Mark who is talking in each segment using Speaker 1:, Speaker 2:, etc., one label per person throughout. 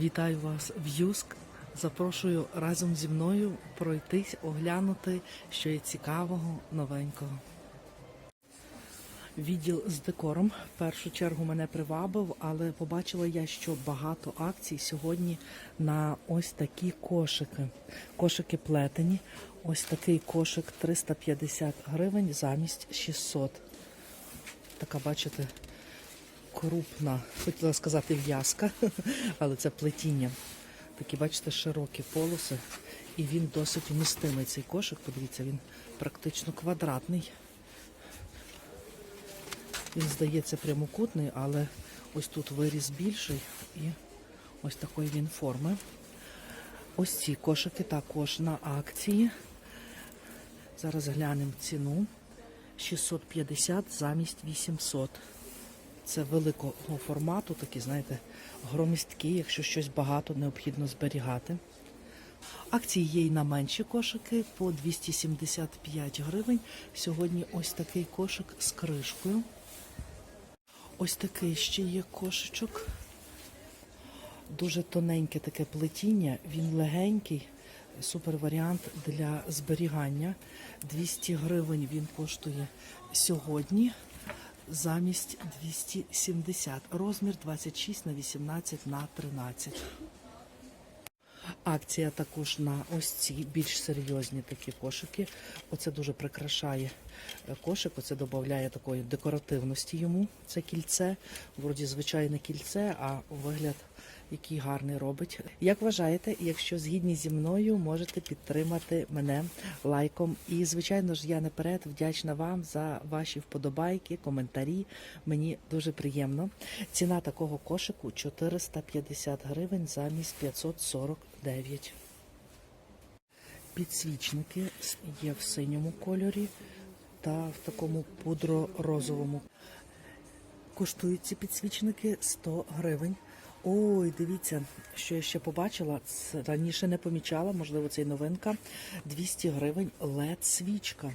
Speaker 1: Вітаю вас в Юск. Запрошую разом зі мною пройтись, оглянути, що є цікавого, новенького. Відділ з декором в першу чергу мене привабив, але побачила я, що багато акцій сьогодні на ось такі кошики. Кошики плетені. Ось такий кошик 350 гривень замість 600. Така, бачите, крупна, хотіла сказати в'язка, але це плетіння. Такі, бачите, широкі полоси, і він досить вмістимий цей кошик. Подивіться, він практично квадратний. Він здається прямокутний, але ось тут виріс більший і ось такої він форми. Ось ці кошики також на акції. Зараз глянемо ціну. 650 замість 800. Це великого формату, такі, знаєте, громісткі, якщо щось багато необхідно зберігати. Акції є і на менші кошики по 275 гривень. Сьогодні ось такий кошик з кришкою. Ось такий ще є кошечок. Дуже тоненьке таке плетіння, він легенький, супер варіант для зберігання. 200 гривень він коштує сьогодні замість 270. Розмір 26 на 18 на 13. Акція також на ось ці більш серйозні такі кошики. Оце дуже прикрашає е, кошик, оце додає такої декоративності йому. Це кільце, вроді звичайне кільце, а вигляд який гарний робить. Як вважаєте, якщо згідні зі мною, можете підтримати мене лайком. І, звичайно ж, я наперед вдячна вам за ваші вподобайки, коментарі. Мені дуже приємно. Ціна такого кошику 450 гривень замість 549. Підсвічники є в синьому кольорі та в такому пудро-розовому. Коштують ці підсвічники 100 гривень. Ой, дивіться, що я ще побачила. Раніше не помічала, можливо, це й новинка. 200 гривень led свічка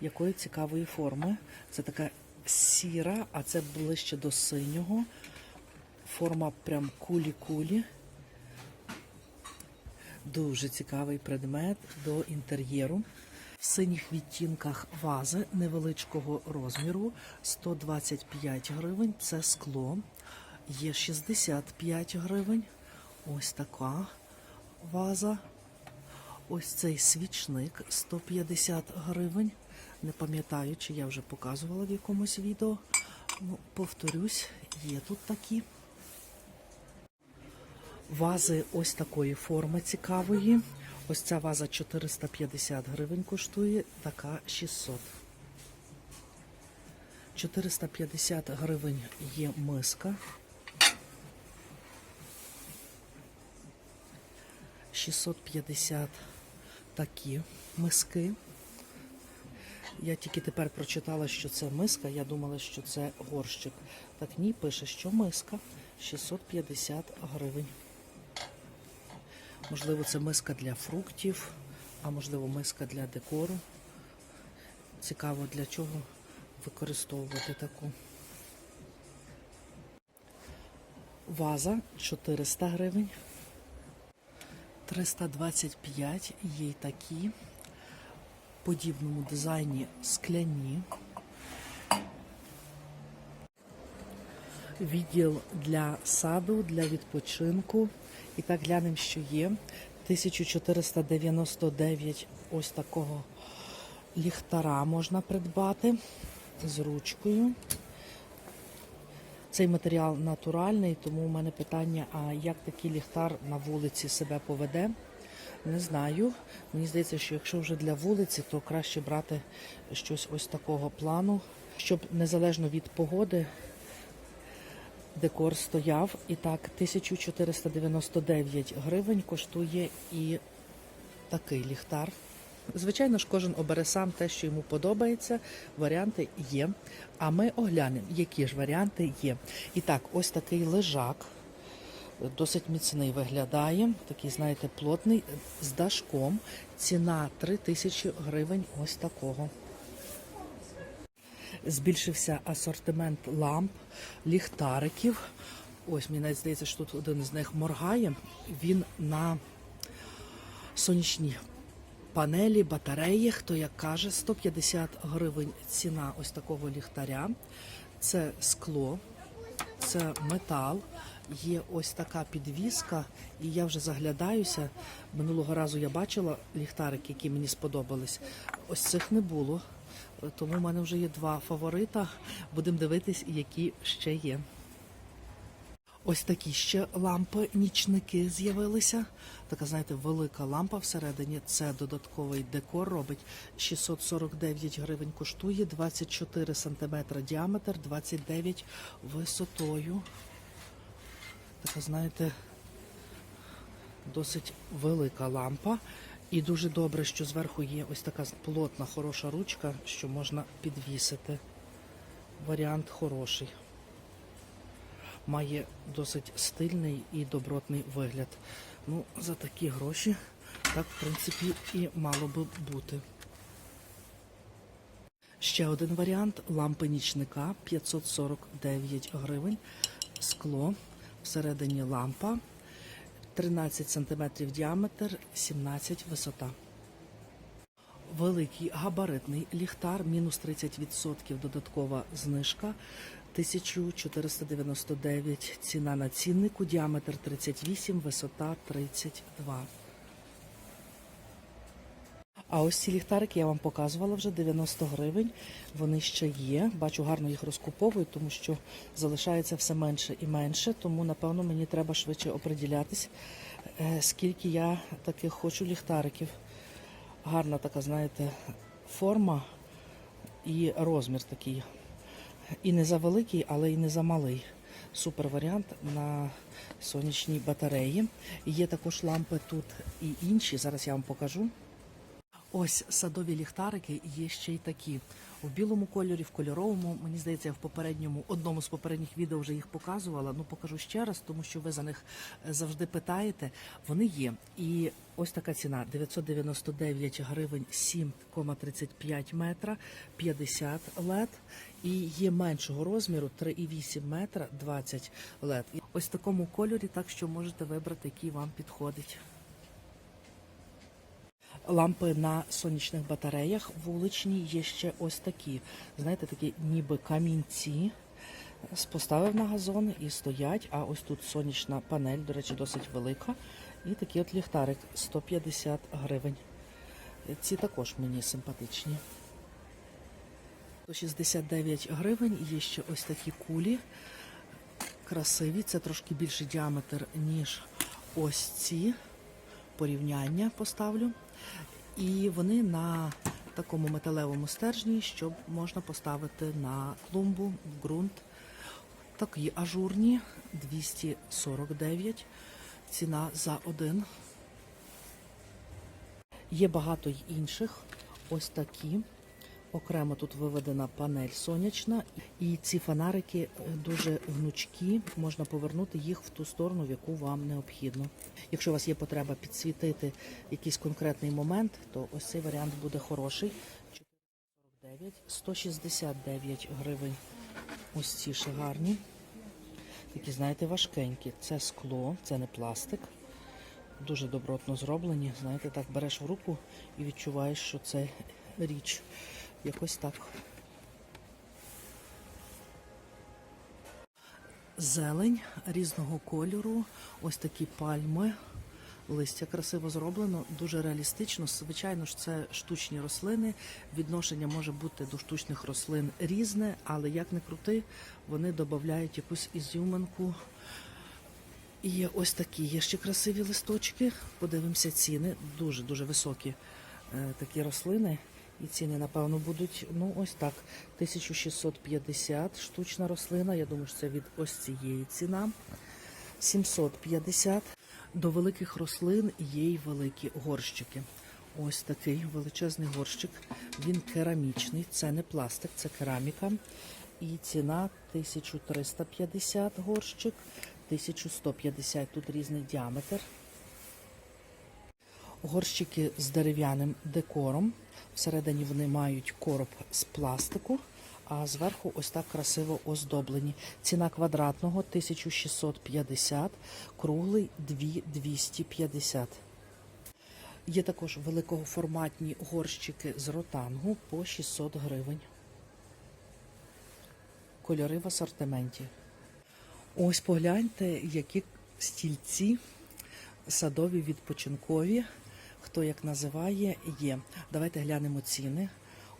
Speaker 1: якої цікавої форми. Це така сіра, а це ближче до синього. Форма прям кулі-кулі. Дуже цікавий предмет до інтер'єру. В синіх відтінках вази невеличкого розміру 125 гривень. Це скло. Є 65 гривень. Ось така ваза. Ось цей свічник 150 гривень. Не пам'ятаю, чи я вже показувала в якомусь відео. Ну, повторюсь, є тут такі. Вази ось такої форми цікавої. Ось ця ваза 450 гривень коштує, така 600. 450 гривень є миска. 650 такі миски. Я тільки тепер прочитала, що це миска. Я думала, що це горщик. Так ні, пише, що миска 650 гривень. Можливо, це миска для фруктів, а можливо, миска для декору. Цікаво, для чого використовувати таку. Ваза 400 гривень. 325 є такі. В подібному дизайні скляні. Відділ для саду, для відпочинку. І так глянемо, що є. 1499 ось такого ліхтара можна придбати з ручкою. Цей матеріал натуральний, тому у мене питання: а як такий ліхтар на вулиці себе поведе? Не знаю. Мені здається, що якщо вже для вулиці, то краще брати щось ось такого плану, щоб незалежно від погоди декор стояв. І так, 1499 гривень коштує і такий ліхтар. Звичайно ж, кожен обере сам те, що йому подобається. Варіанти є. А ми оглянемо, які ж варіанти є. І так, ось такий лежак. Досить міцний виглядає. Такий, знаєте, плотний з дашком. Ціна 3000 гривень ось такого. Збільшився асортимент ламп, ліхтариків. Ось мені здається, що тут один з них моргає. Він на сонячній панелі, батареї, хто як каже, 150 гривень ціна ось такого ліхтаря. Це скло, це метал. Є ось така підвіска, і я вже заглядаюся. Минулого разу я бачила ліхтарики, які мені сподобались. Ось цих не було. Тому в мене вже є два фаворита. Будемо дивитись, які ще є. Ось такі ще лампи нічники з'явилися. Така, знаєте, велика лампа всередині. Це додатковий декор робить. 649 гривень коштує, 24 сантиметра діаметр, 29 висотою. Така, знаєте, досить велика лампа. І дуже добре, що зверху є ось така плотна, хороша ручка, що можна підвісити. Варіант хороший має досить стильний і добротний вигляд. Ну, за такі гроші, так, в принципі, і мало би бути. Ще один варіант лампи нічника 549 гривень. Скло, всередині лампа, 13 см діаметр, 17 висота. Великий габаритний ліхтар, мінус 30% додаткова знижка. 1499 ціна на ціннику, діаметр 38, висота 32. А ось ці ліхтарики я вам показувала вже 90 гривень. Вони ще є. Бачу, гарно їх розкуповують, тому що залишається все менше і менше. Тому, напевно, мені треба швидше оприділятись, е, скільки я таких хочу ліхтариків. Гарна така, знаєте, форма і розмір такий. І не за великий, але і не за малий. Супер варіант на сонячній батареї. Є також лампи тут і інші. Зараз я вам покажу. Ось садові ліхтарики є ще й такі. У білому кольорі, в кольоровому. Мені здається, я в попередньому одному з попередніх відео вже їх показувала. Ну покажу ще раз, тому що ви за них е, завжди питаєте. Вони є. І ось така ціна: 999 гривень 7,35 метра, 50 лет. І є меншого розміру 3,8 метра 20 лет. Ось в такому кольорі, так що можете вибрати, який вам підходить. Лампи на сонячних батареях вуличні є ще ось такі. Знаєте, такі ніби камінці. Поставив на газон і стоять. А ось тут сонячна панель, до речі, досить велика. І такий от ліхтарик 150 гривень. Ці також мені симпатичні. 169 гривень. Є ще ось такі кулі. Красиві. Це трошки більший діаметр, ніж ось ці. Порівняння поставлю. І вони на такому металевому стержні, щоб можна поставити на клумбу, в ґрунт. Такі ажурні 249. Ціна за один. Є багато й інших. Ось такі. Окремо тут виведена панель сонячна, і ці фонарики е, дуже гнучкі. Можна повернути їх в ту сторону, в яку вам необхідно. Якщо у вас є потреба підсвітити якийсь конкретний момент, то ось цей варіант буде хороший. 449, 169 гривень. Ось ці ще гарні. Такі, знаєте, важкенькі. Це скло, це не пластик. Дуже добротно зроблені. Знаєте, так береш в руку і відчуваєш, що це річ. Якось так. Зелень різного кольору, ось такі пальми. Листя красиво зроблено, дуже реалістично. Звичайно ж, це штучні рослини. Відношення може бути до штучних рослин різне, але як не крути, вони додають якусь ізюминку. І ось такі є ще красиві листочки. Подивимося ціни. Дуже дуже високі е, такі рослини. І ціни, напевно, будуть, ну, ось так, 1650 штучна рослина. Я думаю, що це від ось цієї ціна. 750. До великих рослин є й великі горщики. Ось такий величезний горщик. Він керамічний, це не пластик, це кераміка. І ціна 1350 горщик, 1150 тут різний діаметр. Горщики з дерев'яним декором. Всередині вони мають короб з пластику, а зверху ось так красиво оздоблені. Ціна квадратного 1650, круглий 2250. Є також великоформатні горщики з ротангу по 600 гривень. Кольори в асортименті. Ось погляньте, які стільці садові відпочинкові. Хто як називає, є. Давайте глянемо ціни.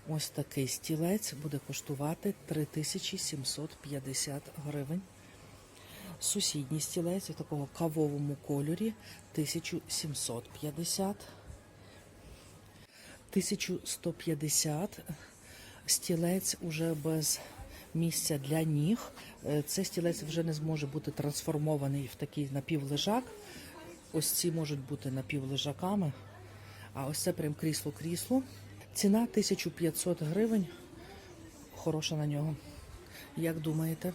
Speaker 1: Ось такий стілець буде коштувати 3750 гривень. Сусідній стілець у такого кавовому кольорі 1750. 1150 стілець уже без місця для ніг. Е, Цей стілець вже не зможе бути трансформований в такий напівлежак. Ось ці можуть бути напівлежаками. А ось це прям крісло-крісло. Ціна 1500 гривень. Хороша на нього. Як думаєте?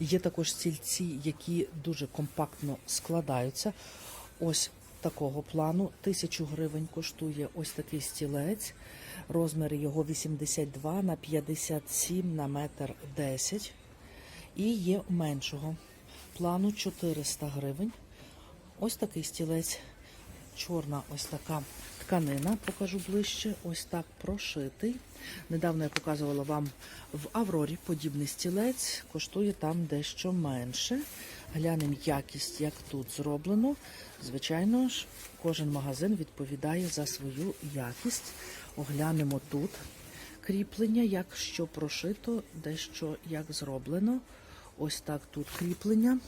Speaker 1: Є також стільці, які дуже компактно складаються. Ось такого плану. Тисячу гривень коштує ось такий стілець. Розміри його 82 на 57 на метр 10. І є меншого плану 400 гривень. Ось такий стілець. Чорна ось така тканина, покажу ближче. Ось так прошитий. Недавно я показувала вам в Аврорі подібний стілець, коштує там дещо менше. Глянемо якість, як тут зроблено. Звичайно ж, кожен магазин відповідає за свою якість. Оглянемо тут кріплення, як що прошито, дещо як зроблено. Ось так тут кріплення.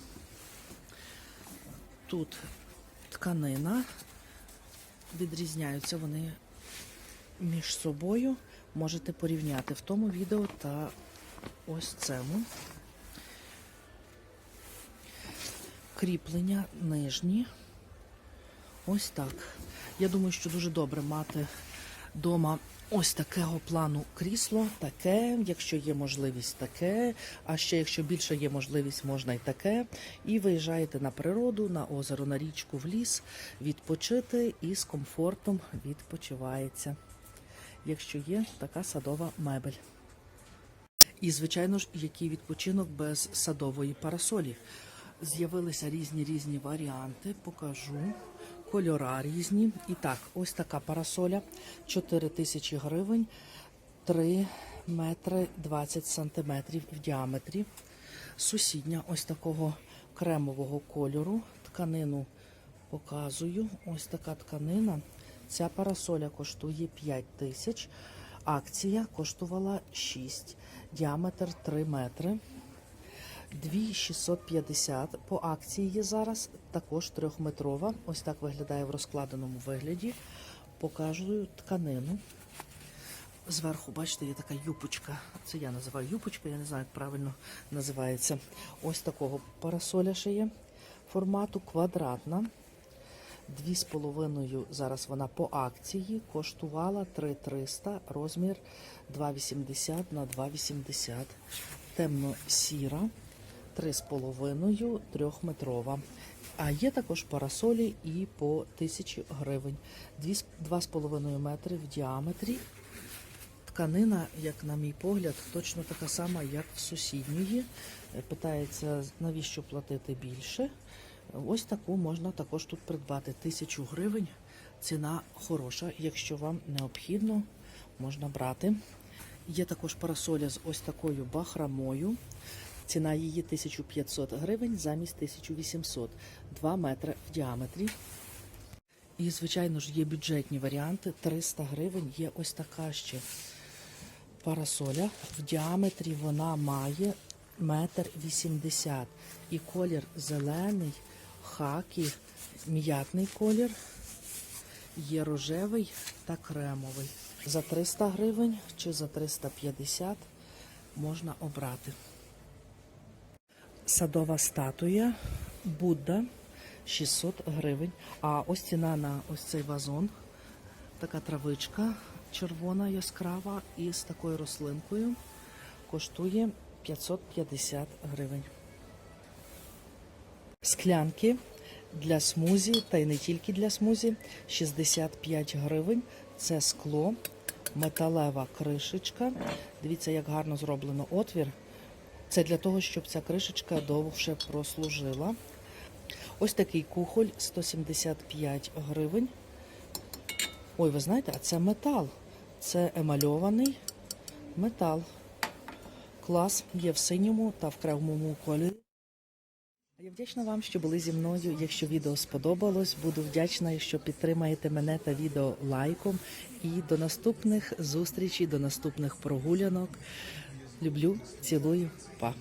Speaker 1: Тут тканина. Відрізняються вони між собою. Можете порівняти в тому відео та ось цьому. Кріплення нижні. Ось так. Я думаю, що дуже добре мати вдома ось такого плану крісло, таке, якщо є можливість, таке. А ще, якщо більше є можливість, можна і таке. І виїжджаєте на природу, на озеро, на річку, в ліс, відпочити і з комфортом відпочивається. Якщо є така садова мебель. І, звичайно ж, який відпочинок без садової парасолі. З'явилися різні різні варіанти, покажу. Кольора різні. І так, ось така парасоля 4 тисячі гривень, 3 метри 20 сантиметрів в діаметрі. Сусідня ось такого кремового кольору. Тканину показую. Ось така тканина. Ця парасоля коштує 5 тисяч. Акція коштувала 6, діаметр 3 метри. 2650 по акції є зараз, також трьохметрова. Ось так виглядає в розкладеному вигляді. Покажу тканину. Зверху, бачите, є така юпочка. Це я називаю юпочка, я не знаю, як правильно називається. Ось такого парасоля ще є формату квадратна. Дві з половиною зараз вона по акції коштувала 3300, розмір 2,80 на 2,80. Темно-сіра, 3,5, трьохметрова. А є також парасолі і по 1000 гривень. 2,5 метри в діаметрі. Тканина, як на мій погляд, точно така сама, як в сусідньої. Е, Питається, навіщо платити більше. Ось таку можна також тут придбати. Тисячу гривень. Ціна хороша. Якщо вам необхідно, можна брати. Є також парасоля з ось такою бахрамою. Ціна її 1500 гривень замість 1800, 2 метри в діаметрі. І, звичайно ж, є бюджетні варіанти. 300 гривень є ось така ще парасоля. В діаметрі вона має метр вісімдесят. І колір зелений, хакі, м'ятний колір, є рожевий та кремовий. За 300 гривень чи за 350 можна обрати. Садова статуя Будда 600 гривень. А ось ціна на ось цей вазон. Така травичка червона, яскрава і з такою рослинкою коштує 550 гривень. Склянки для смузі, та й не тільки для смузі, 65 гривень. Це скло металева кришечка. Дивіться, як гарно зроблено отвір. Це для того, щоб ця кришечка довше прослужила. Ось такий кухоль 175 гривень. Ой, ви знаєте, а це метал. Це емальований метал. Клас є в синьому та в кремовому кольорі. Я вдячна вам, що були зі мною. Якщо відео сподобалось, буду вдячна, якщо підтримаєте мене та відео лайком. І до наступних зустрічей, до наступних прогулянок. Люблю, цілую, па.